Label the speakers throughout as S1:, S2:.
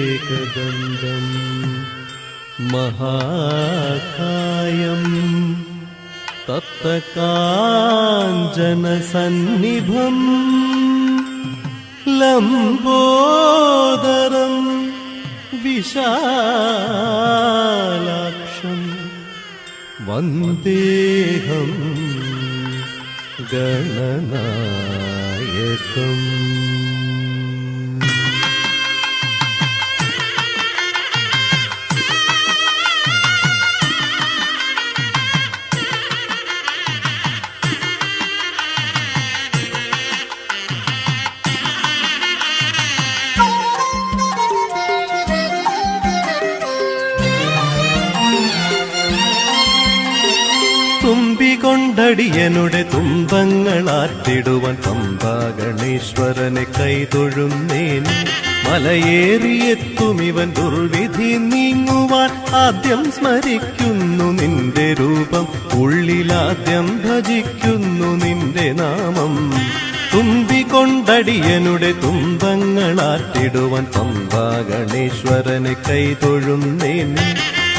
S1: एकदन्तम् महाकायम् तप्तकाञ्जनसन्निभम् लम्बोदरम् विशालाक्षम् वन्देहम् गणनायकम् തുമ്പികൊണ്ടടിയനുടെ തുമ്പങ്ങളാറ്റിടുവാൻ പമ്പാ ഗണേശ്വരനെ കൈതൊഴുന്നേൻ. മലയേറിയെത്തുമിവൻ ദുർവിധി നീങ്ങുവാൻ ആദ്യം സ്മരിക്കുന്നു നിന്റെ രൂപം ഉള്ളിലാദ്യം ഭജിക്കുന്നു നിന്റെ നാമം. തുമ്പികൊണ്ടടിയനുടെ തുമ്പങ്ങളാറ്റിടുവാൻ പമ്പാ ഗണേശ്വരനെ കൈതൊഴുന്നേൻ.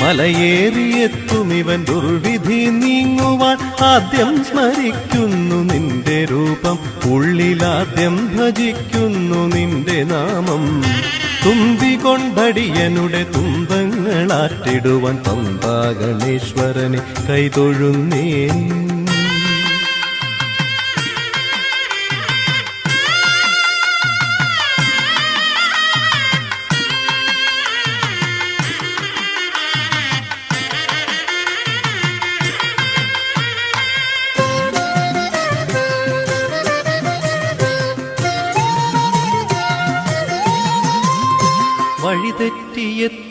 S1: മലയേറിയെത്തുമിവൻ ദുർവിധി നീങ്ങുവാൻ ആദ്യം സ്മരിക്കുന്നു നിന്റെ രൂപം ഉള്ളിലാദ്യം ഭജിക്കുന്നു നിന്റെ നാമം. തുമ്പി തുമ്പികൊണ്ടടിയനുടെ തുമ്പങ്ങളാറ്റിടുവാൻ പമ്പാ ഗണേശ്വരനെ കൈതൊഴുന്നേ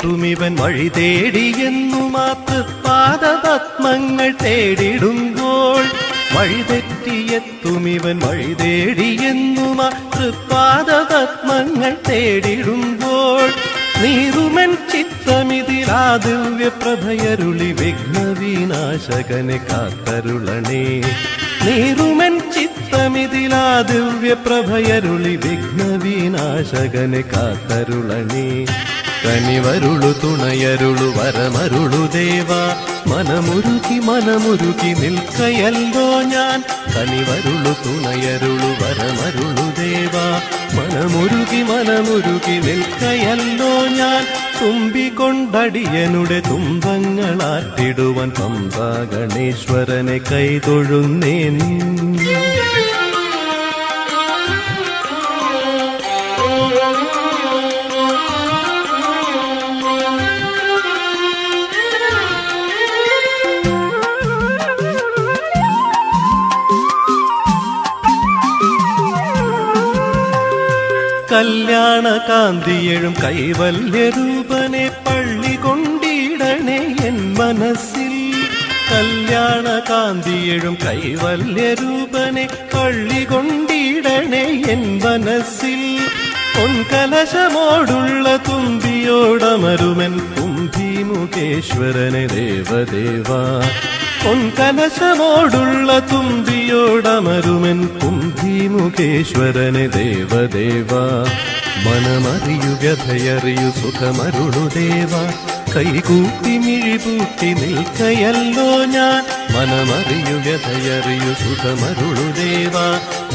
S1: വഴിതെറ്റിയെത്തുമിവൻ വഴി തേടിയെന്നു മാത്ത് പാദപത്മങ്ങൾ തേടിടുമ്പോൾ വഴിതെറ്റിയെത്തുമിവൻ വഴി തേടിയെന്നു മാത്ത് പാദപത്മങ്ങൾ തേടിടുമ്പോൾ നീറുമൻ ചിത്തമിതിലാ പ്രഭയരുളി വിഘ്നവിനാശകനെ കാത്തരുളണേ. നീറുമൻ ചിത്തമിതിലാ പ്രഭയരുളി വിഘ്നവിനാശകനെ കാത്തരുളണേ. കനിവരുളു തുണയരുളു വരമരുളു ദേവ. മനമുരുകി മനമുരുകി നിൽക്കയല്ലോ ഞാൻ. കനിവരുളു തുണയരുളു വരമരുളു ദേവ. മനമുരുകി മനമുരുകി നിൽക്കയല്ലോ ഞാൻ. തുമ്പിക്കൊണ്ടടിയനുടെ തുമ്പങ്ങളാട്ടിടുവൻ പമ്പ ഗണേശ്വരനെ കൈതൊഴുന്നേൻ. കല്യാണ കാന്തിയഴും കൈവല്യരൂപനെ പള്ളി കൊണ്ടിടണേ എൻ മനസ്സിൽ കല്യാണ കാന്തിയഴും കൈവല്യരൂപനെ പള്ളി കൊണ്ടിടണേ എൻ മനസ്സിൽ പൊൻകലശമോടുള്ള തുമ്പിയോടമരുമൻ കുംഭി മുഖേശ്വരനെ ദേവദേവ പൊൻകലശമോടുള്ള തുമ്പിയോടമരുമൻ കുംഭി മുഖേശ്വരനെ ദേവദേവ. മനമറിയുകഥയറിയു സുഖമരുളു ദേവ. കൈകൂപ്പി മിഴിപൂട്ടി നിൽക്കയല്ലോ ഞാൻ. മനമറിയുകഥയറിയു സുഖമരുളു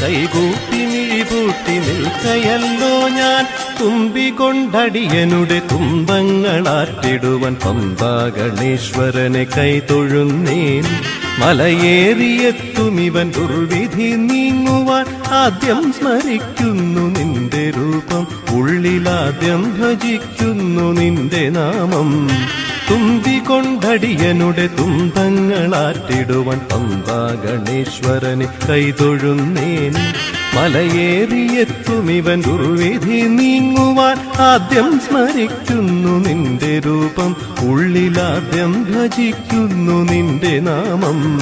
S1: കൈകൂപ്പി മിഴിപൂട്ടി നിൽക്കയല്ലോ ഞാൻ. തുമ്പികൊണ്ടടിയനുടെ തുമ്പങ്ങളാറ്റിടുവൻ പമ്പാ ഗണേശ്വരനെ കൈതൊഴുന്നേൻ മലയേറിയെത്തുമിവൻ ദുർവിധി നീങ്ങുവാൻ. ആദ്യം സ്മരിക്കുന്നു നിന്റെ രൂപം ഉള്ളിലാദ്യം ഭജിക്കുന്നു നിന്റെ നാമം. തുമ്പികൊണ്ടടിയനുടെ തുമ്പങ്ങളാറ്റിടുവാൻ പമ്പാ ഗണേശ്വരന് കൈതൊഴുന്നേൻ. മലയേറിയെത്തുമിവൻ ദുർവിധി നീങ്ങുവാൻ ആദ്യം സ്മരിക്കുന്നു നിന്റെ രൂപം ഉള്ളിലാദ്യം ഭജിക്കുന്നു നിന്റെ നാമം.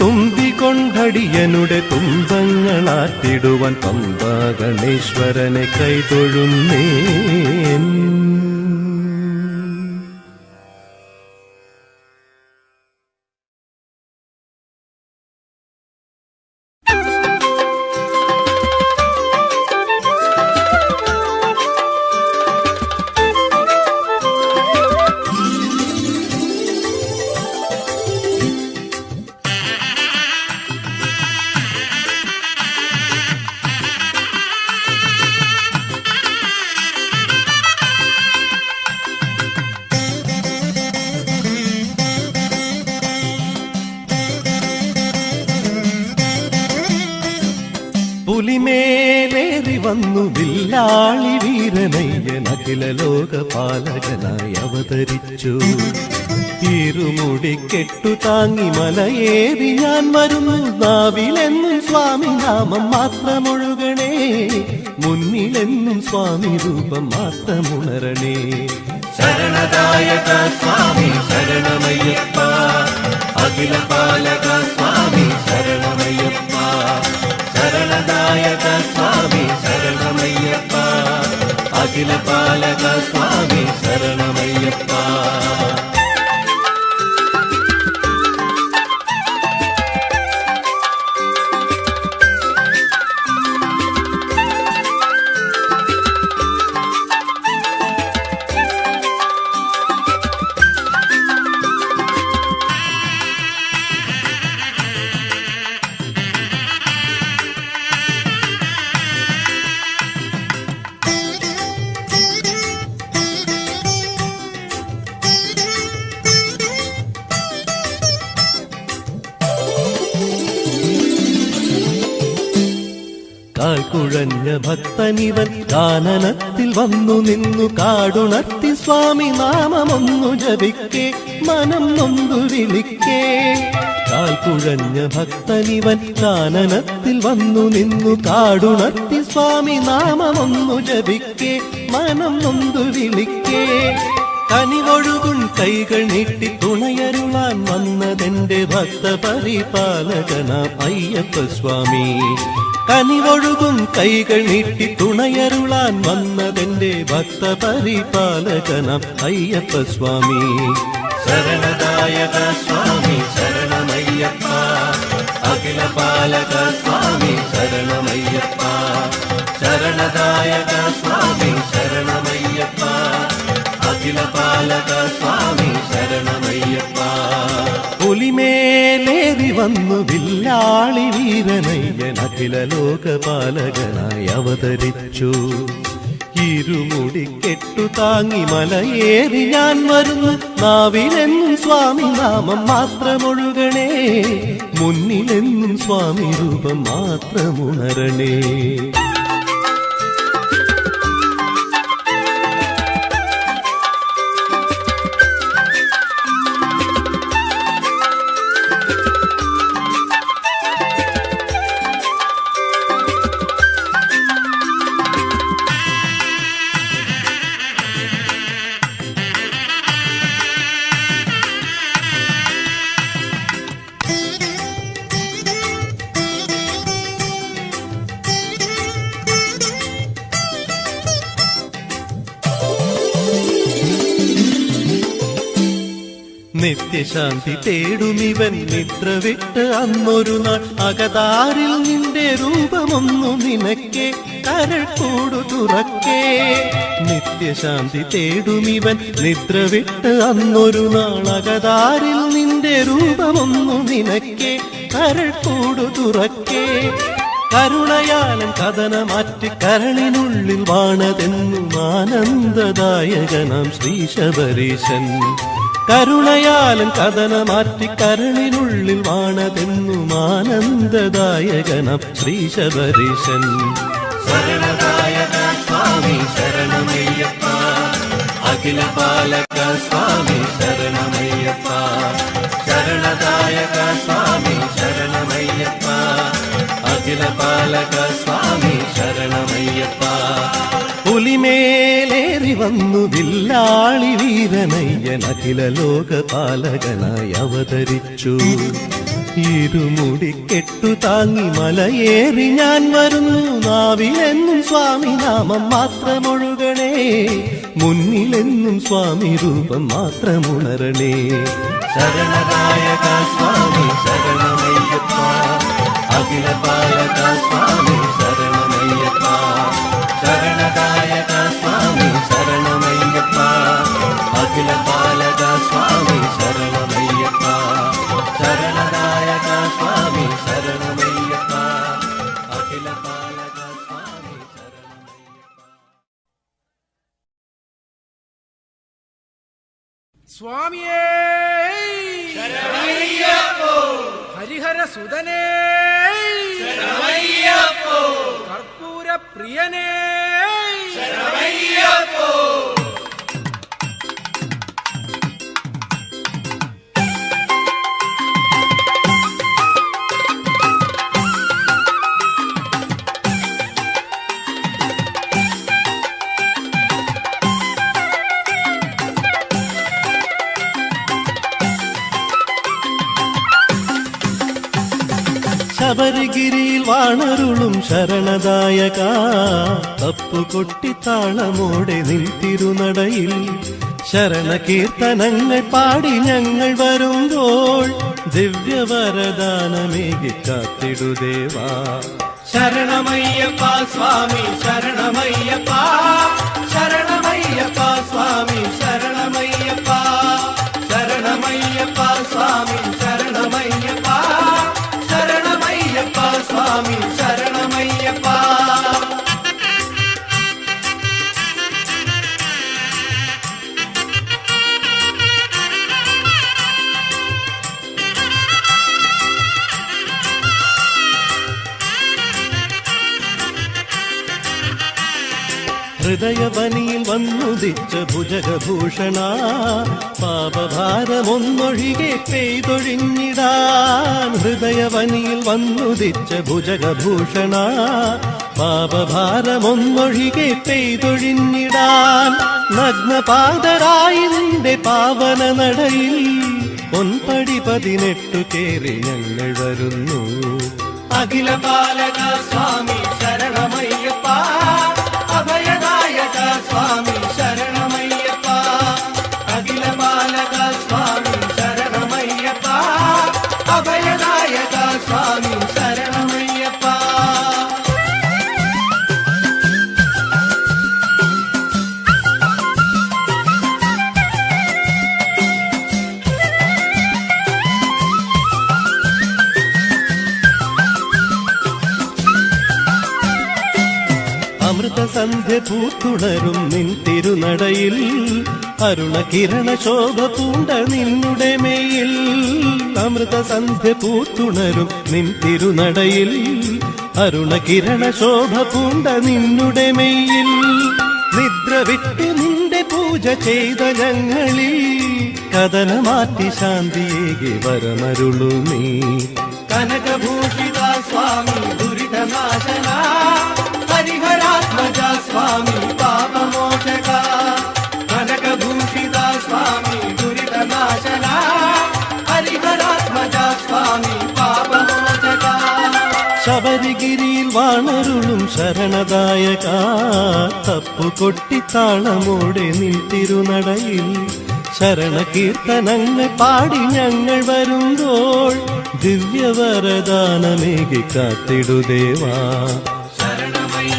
S1: തുമ്പി കൊണ്ടടിയനുടെ തുമ്പങ്ങളാറ്റിടുവാൻ പമ്പാ ഗണേശ്വരനെ കൈതൊഴുന്നേൻ. വന്നു വില്ലാളി വീരനയ്യൻ അഖില ലോകപാലകനായി അവതരിച്ചു. ഇരുമുടി കെട്ടു താങ്ങി മലയേറി ഞാൻ വരുന്നു. നാവിലെന്നും സ്വാമി നാമം മാത്രമൊഴുകണേ. മുന്നിലെന്നും സ്വാമി രൂപം മാത്രമുണരണേ. ശരണദായക സ്വാമി ശരണമയ്യപ്പ. അഖില പാലക സ്വാമി ശരണമയ്യപ്പ. ശരണദായക സ്വാമി ശരണമയ്യപ്പ അഖില പാലക സ്വാമി ശരണമയ്യപ്പ ഭക്തനിവൻ കാനനത്തിൽ വന്നു നിന്നു കാടുണർത്തി സ്വാമി നാമമൊന്നു ജപിക്കേ മനം നൊന്നു വിളിക്കേ. കാൽക്കുഴഞ്ഞ ഭക്തനിവൻ കാനനത്തിൽ വന്നു നിന്നു കാടുണർത്തി സ്വാമി നാമമൊന്നു ജപിക്കേ മനം നൊന്തു വിളിക്കേ. കനിവൊഴുകും കൈകൾ നീട്ടി തുണയരുളാൻ വന്നതെന്റെ ഭക്ത പരിപാലകന അയ്യപ്പ സ്വാമി കനിവൊഴുകും കൈകൾ നീട്ടി തുണയരുളാൻ വന്നതെന്റെ ഭക്ത പരിപാലകന അയ്യപ്പ സ്വാമി ശരണദായക സ്വാമി ശരണമയ്യപ്പ. അഖില പാലക സ്വാമി ശരണമയ്യപ്പ. ശരണദായക സ്വാമി ശരണമയ്യപ്പ. അഖില പാലക സ്വാമി ശരണമയ്യപ്പ. പുലിമേലേറി വന്നു വില്ലാളി വീരനയ്യൻ അഖില ലോകപാലകനായി അവതരിച്ചു. ഇരുമുടി കെട്ടു താങ്ങി മലയേറി ഞാൻ വരുന്നു. നാവിലെന്നും സ്വാമി നാമം മാത്രമൊഴുകണേ. മുന്നിലെന്നും സ്വാമി രൂപം മാത്രമുണരണേ. നിത്യശാന്തി തേടുമിവൻ നിദ്ര വിട്ട് അന്നൊരു നാൾ അകതാരിൽ നിന്റെ രൂപമൊന്നു നിനക്കേ കൂടു തുറക്കേ. നിത്യശാന്തി തേടുമിവൻ നിദ്ര വിട്ട് അന്നൊരു നാൾ അകതാരിൽ നിന്റെ രൂപമൊന്നു നിനക്കേ കൂടു തുറക്കേ. കരുണയാലൻ കഥന മാറ്റി കരളിനുള്ളിൽ വാണതെന്നും ആനന്ദദായകനാം ശ്രീ ശബരീശൻ കരുണയാലൻ കഥന മാറ്റി കരളിനുള്ളിൽ വാണതെന്നും ആനന്ദദായകനാം ശ്രീ ശബരീശൻ. ശരണദായക സ്വാമി ശരണമയ്യപ്പ അഖില പാലക സ്വാമി ശരണമയ്യപ്പ ശരണദായക സ്വാമി ശരണമയ്യപ്പ അഖില പാലക സ്വാമി ശരണമയ്യപ്പ. പുലിമേലേറി വന്നു വില്ലാളി വീരനയ്യൻ അഖില ലോകപാലകനായി അവതരിച്ചു. ഇരുമുടി കെട്ടു താങ്ങി മലയേറി ഞാൻ വരുന്നു. നാവിലെന്നും സ്വാമി നാമം മാത്രമൊഴുകണേ. മുന്നിലെന്നും സ്വാമി രൂപം മാത്രമുണരണേ. ശരണനായക സ്വാമി ശരണമയ്യപ്പ. അഖില പാലക സ്വാമി ശരണമയ്യപ്പ അഖില പാലക സ്വാമി ശരണമയ്യപ്പ ശരണദായക സ്വാമി ശരണമയ്യപ്പ അഖില പാലക സ്വാമി ശരണമയ്യപ്പ
S2: സ്വാമിയേ ഹരിഹര സുതനേ കർപ്പൂര
S1: ശരണദായക തപ്പുകൊട്ടി താളമോടെ നിൻ തിരുനടയിൽ. ശരണകീർത്തനങ്ങൾ പാടി ഞങ്ങൾ വരുമ്പോൾ ദിവ്യവരദാനമേകി കാത്തിടുദേവാ
S2: ശരണമയ്യപ്പ സ്വാമി ശരണമയ്യപ്പ.
S1: ഭുജഗഭൂഷണ പാപഭാരമൊന്നൊഴികെ പെയ്തൊഴിഞ്ഞിടാൻ ഹൃദയവനിയിൽ വന്നുദിച്ച ഭുജഗഭൂഷണ പാപഭാരമൊന്നൊഴികെ പെയ്തൊഴിഞ്ഞിടാൻ നഗ്നപാതരായിന്റെ പാവന നടയിൽ പൊൻപടി പതിനെട്ടു കേറി ഞങ്ങൾ വരുന്നു.
S2: അഖില ബാലക സ്വാമി
S1: പൂത്തുണരും നിൻ തിരുനടയിൽ. അരുണ കിരണ ശോഭ പൂണ്ട നിന്നുടെ മേയിൽ. അമൃതസന്ധ്യ പൂത്തുണരും നിൻ തിരുനടയിൽ. അരുണ കിരണ ശോഭ പൂണ്ട നിന്നുടെ മേയിൽ. നിദ്ര വിട്ട് നിന്റെ പൂജ ചെയ്ത ഞങ്ങളിൽ. കഥന മാറ്റി ശാന്തിയേകി വരമരുളു നീ.
S2: കനകഭൂഷിത സ്വാമി ദുരിതനാശന. ഹരിഹരാത്മജ സ്വാമി പാപമോചക കനകഭൂഷിത സ്വാമി ദുരിതനാശന ഹരിഹരാത്മജ സ്വാമി പാപമോചക
S1: ശബരിഗിരിയിൽ വാണരുളും ശരണദായക. തപ്പുകൊട്ടി താളമോടെ നിൻ തിരുനടയിൽ ശരണകീർത്തനങ്ങൾ പാടി ഞങ്ങൾ വരുമ്പോൾ ദിവ്യവരദാനമേകി കാത്തിടുദേവാ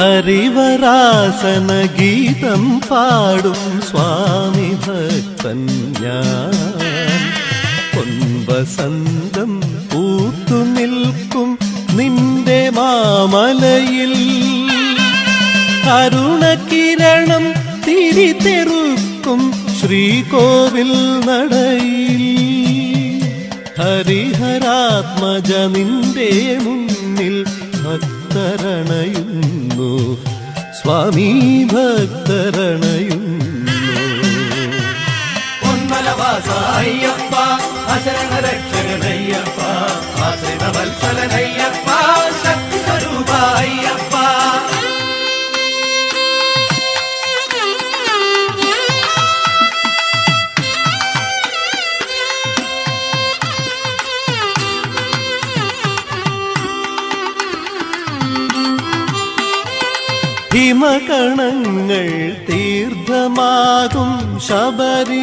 S1: ഹരിവരാസന ഗീതം പാടും സ്വാമി ഭക്തൻ ഞാൻ. പൂത്തു നിൽക്കും നിന്റെ മാമലയിൽ. അരുണകിരണം തിരിതെറുക്കും ശ്രീകോവിൽ നടയിൽ. ഹരിഹരാത്മജ നിന്റെ മുന്നിൽ ഭക്തരണയുന്നു സ്വാമി ഭക്തരണയുന്നു.
S3: അയ്യപ്പ അശരണ രക്ഷകനയ്യപ്പ ആശ്രിത വത്സലനയ്യപ്പ
S1: ഹിമകണങ്ങൾ തീർത്ഥമാകും ശബരിമാമലയിൽ.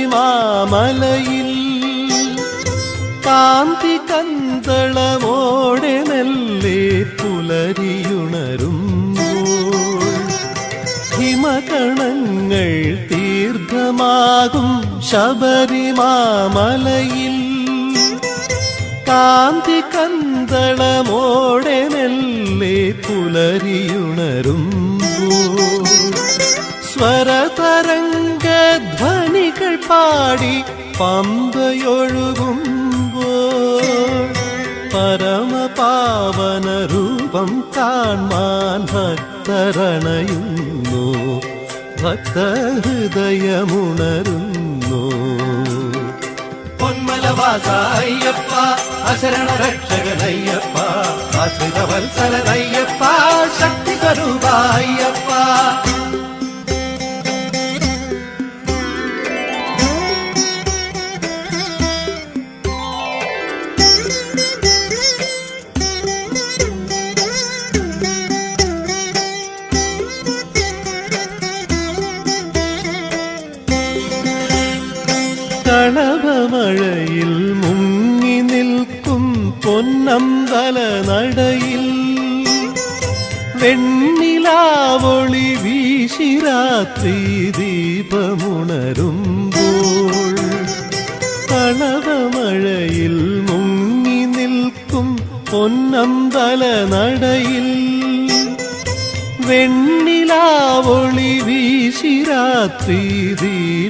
S1: കാന്തി കന്തളമോടെ നെല്ലേ പുലരിയുണരുമ്പോൾ ഹിമകണങ്ങൾ തീർത്ഥമാകും ശബരിമാമലയിൽ. കാന്തി കന്തളമോടെ നെല്ലേ പുലരിയുണരുമ്പോൾ സ്വരതരംഗധ്വനികൾ പാടി പമ്പയൊഴുകുമ്പോൾ പരമപാവന രൂപം കാൺമാൻ ഭക്തരണയുന്നു ഭക്തഹൃദയമുണരുന്നു.
S3: പൊന്മലവാസായപ്പ അശരണ രക്ഷകനയ്യപ്പ ആശ്രിത വത്സലനയ്യപ്പ ശക്തി സ്വരൂപ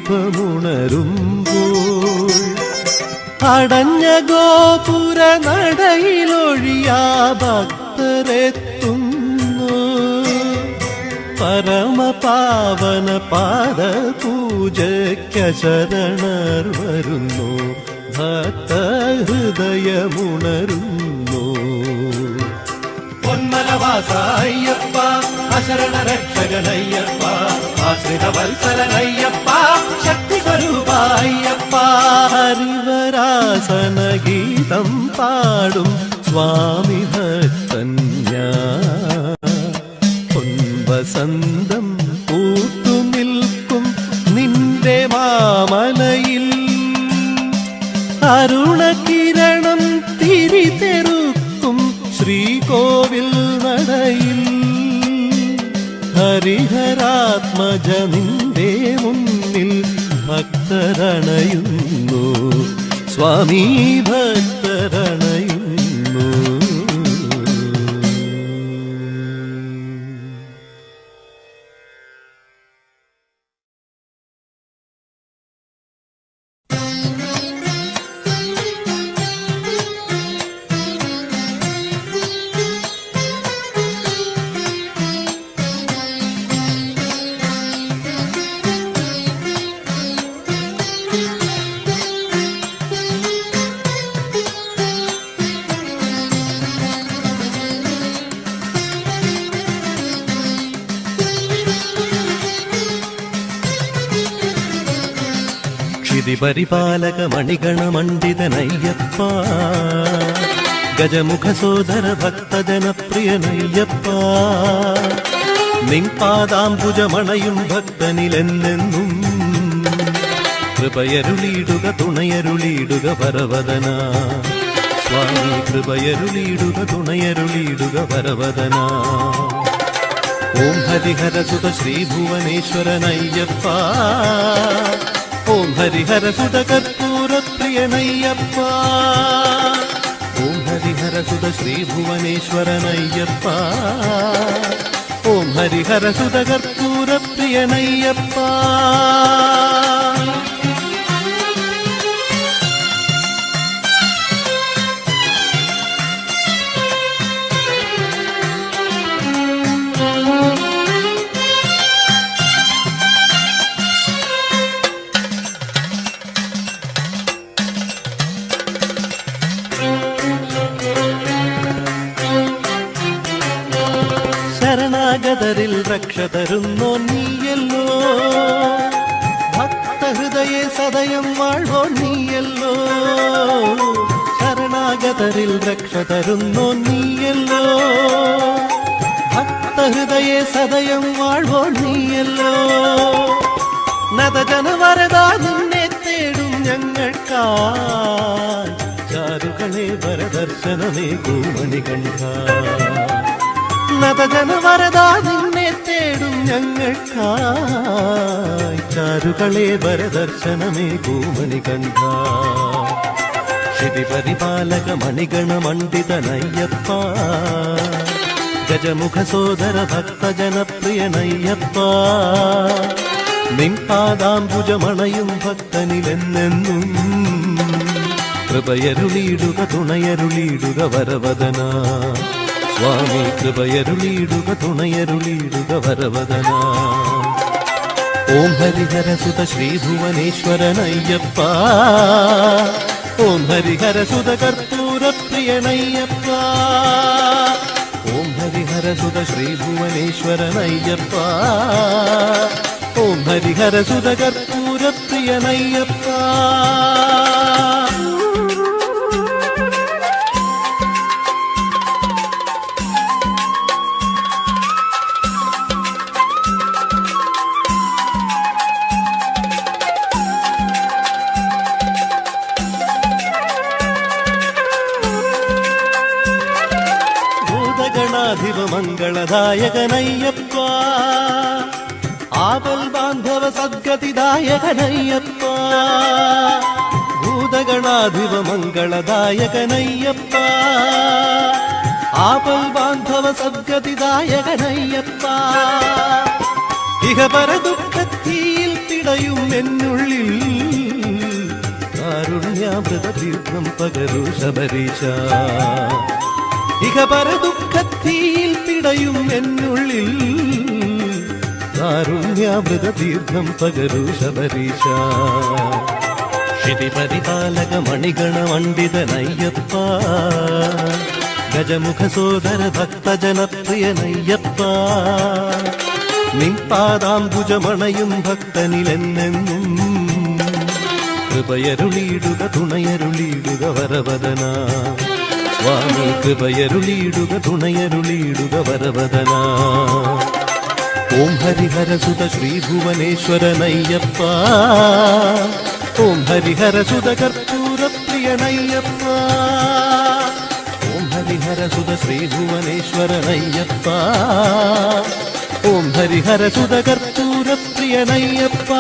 S1: ദീപമുണരുമ്പോൾ അടഞ്ഞ ഗോപുര നടയിലൊഴിയാ ഭക്തരെത്തുന്നു. പരമപാവന പാദ പൂജയ്ക്കശരണർ വരുന്നു. ഭക്തഹൃദയമുണരുന്നു.
S3: പൊന്മലവാസ അശരണരക്ഷകനയ്യപ്പ അശരണ രക്ഷകനയ്യപ്പ ആശ്രിത വത്സലനയ്യപ്പ ശക്തി സ്വരൂപായപ്പ
S1: ഹരിവരാസന ഗീതം പാടും സ്വാമി ഭക്തന്യ. പൊൻവസന്തം പൂത്തുനിൽക്കും നിന്റെ മാമലയിൽ അരുണകിരണം തിരിതെറുക്കും ശ്രീകോവിൽ നടയിൽ ഹരിഹരാത്മജനിന്റെ മുന്നിൽ ഭക്തരണയുന്നു. സ്വാമി ഭക്തരണയുന്നു ക്ഷിതിപരിപാലക മണിഗണമണ്ഡിതനയ്യപ്പ ഗജമുഖ സോദര ഭക്തജനപ്രിയനയ്യപ്പ നിൻപാദാംബുജമണയും ഭക്തനിലെന്നെന്നും കൃപയരുളിയിടുക തുണയരുളിയിടുക വരവദന സ്വാമി കൃപയരുളിയിടുക തുണയരുളിയിടുക വരവദന ഓം ഹരിഹരസുത ശ്രീഭുവനേശ്വരനയ്യപ്പ ఓం హరిహర సుత కర్పూర ప్రియనయ్యప్ప. ఓం హరిహర సుత శ్రీ భువనేశ్వరనయ్యప్ప ఓం హరిహర సుత కర్పూర ప్రియనయ్యప్ప. തരുന്നോ നീയല്ലോ ഭക്തഹൃദയെ സദയം വാഴ്വോ നീയല്ലോ ശരണാഗതരിൽ രക്ഷ തരുന്നോ നീയല്ലോ ഭക്തഹൃദയെ സദയം വാഴ്വോ നീയല്ലോ നതജനവരതാ നിന്നെ തേടും ഞങ്ങൾക്കായി ചാരുകളെ വരദർശനമേ കൂമണി കണ്ട നതജനവരതാ നിന്നെ തേടും ഞങ്ങൾക്കായി ചാരുകളെ വരദർശനമേ ഭൂമണി കണ്ട. ശ്രുതിപരിപാലക മണിഗണ മണ്ഡിതനയ്യപ്പ ഗജമുഖ സോദര ഭക്തജനപ്രിയനയ്യപ്പ നിൻപാദാംബുജമണയും ഭക്തനിലെന്നെന്നും. കൃപയരുളീടുക തുണയരുളീടുക വരവദന. స్వామి కృపయరులీడుగ తుణయరులీడుగ వరవదనా. ఓం హరిహర సుత శ్రీ భువనేశ్వర నయ్యప్ప. ఓం హరిహర సుత కర్పూర ప్రియ నయ్యప్ప. ఓం హరిహర సుత శ్రీ భువనేశ్వర నయ్యప్ప. ఓం హరిహర సుత కర్పూర ప్రియ ప్రియనయ్యప్ప ഭൂതഗണാധിപ മംഗളദായകനയ്യപ്പ. ആപൽ ബാന്ധവ സദ്ഗതിദായകനയ്യപ്പ. ഭൂതഗണാധിപ മംഗളദായകനയ്യപ്പ. ആപൽ ബാന്ധവ സദ്ഗതിദായകനയ്യപ്പ. ഇഹപര ദുഃഖത്തിയിൽ തിടയും എന്നുള്ളിൽ കാരുണ്യാമൃത തീർത്ഥം പകരു ശബരീശ. ഇഹപര പരദുഃഖത്തീയിൽ പിടയും എന്നുള്ളിൽ കാരുണ്യാമൃത തീർത്ഥം പകരു ശബരീശ ക്ഷിതിപരിപാലക മണിഗണ മണ്ഡിതനയ്യപ്പ ഗജമുഖ സോദര ഭക്തജനപ്രിയനയ്യപ്പ നിൻപാദാംബുജമണയും ഭക്തനിലെന്നെന്നും స్వామి కృపయరులీడుగ తుణయరులీడుగ వరవదనా. ఓం హరిహర సుత శ్రీ భువనేశ్వర నయ్యప్ప ఓం హరిహర సుత కర్పూర ప్రియ నయ్యప్ప ఓం హరిహర సుత శ్రీ భువనేశ్వర నయ్యప్ప ఓం హరిహర సుత కర్పూర ప్రియ నయ్యప్ప